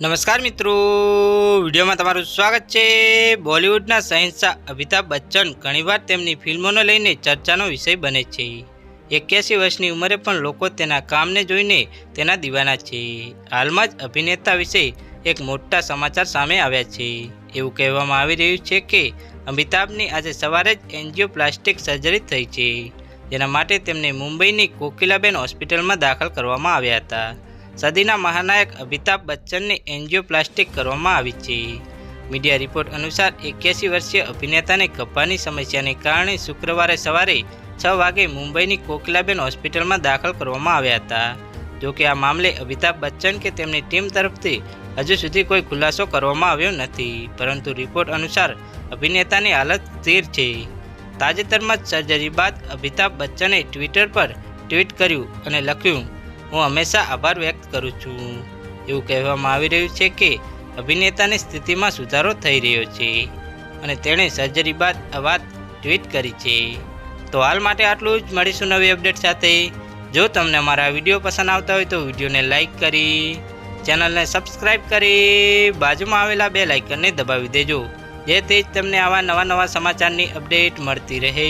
નમસ્કાર મિત્રો. વિડીયોમાં તમારું સ્વાગત છે. બોલિવૂડના શહેનશાહ અમિતાભ બચ્ચન ઘણીવાર તેમની ફિલ્મોને લઈને ચર્ચાનો વિષય બને છે. એક્યાસી વર્ષની ઉંમરે પણ લોકો તેના કામને જોઈને તેના દીવાના છે. હાલમાં જ અભિનેતા વિશે એક મોટા સમાચાર સામે આવ્યા છે. એવું કહેવામાં આવી રહ્યું છે કે અમિતાભની આજે સવારે જ એન્જિયોપ્લાસ્ટિક સર્જરી થઈ છે. જેના માટે તેમને મુંબઈની કોકિલાબેન હોસ્પિટલમાં દાખલ કરવામાં આવ્યા હતા. સદીના મહાનાયક અમિતાભ બચ્ચનને એન્જિયોપ્લાસ્ટિક કરવામાં આવી છે. મીડિયા રિપોર્ટ અનુસાર એક્યાસી વર્ષીય અભિનેતાને કફાની સમસ્યાને કારણે શુક્રવારે સવારે છ વાગે મુંબઈની કોકિલાબેન હોસ્પિટલમાં દાખલ કરવામાં આવ્યા હતા. જોકે આ મામલે અમિતાભ બચ્ચન કે તેમની ટીમ તરફથી હજુ સુધી કોઈ ખુલાસો કરવામાં આવ્યો નથી, પરંતુ રિપોર્ટ અનુસાર અભિનેતાની હાલત સ્થિર છે. તાજેતરમાં જ સર્જરી બાદ અમિતાભ બચ્ચને ટ્વિટર પર ટ્વીટ કર્યું અને લખ્યું હું હંમેશા આભાર વ્યક્ત કરું છું. એવું કહેવામાં આવી રહ્યું છે કે અભિનેતાની સ્થિતિમાં સુધારો થઈ રહ્યો છે અને તેણે સર્જરી બાદ આ વાત ટ્વીટ કરી છે. તો હાલ માટે આટલું જ. મળીશું નવી અપડેટ સાથે. જો તમને અમારા વીડિયો પસંદ આવતા હોય તો વિડીયોને લાઇક કરી ચેનલને સબસ્ક્રાઈબ કરી, બાજુમાં આવેલા બે લાઇકનને દબાવી દેજો. જેથી જ તમને આવા નવા નવા સમાચારની અપડેટ મળતી રહે.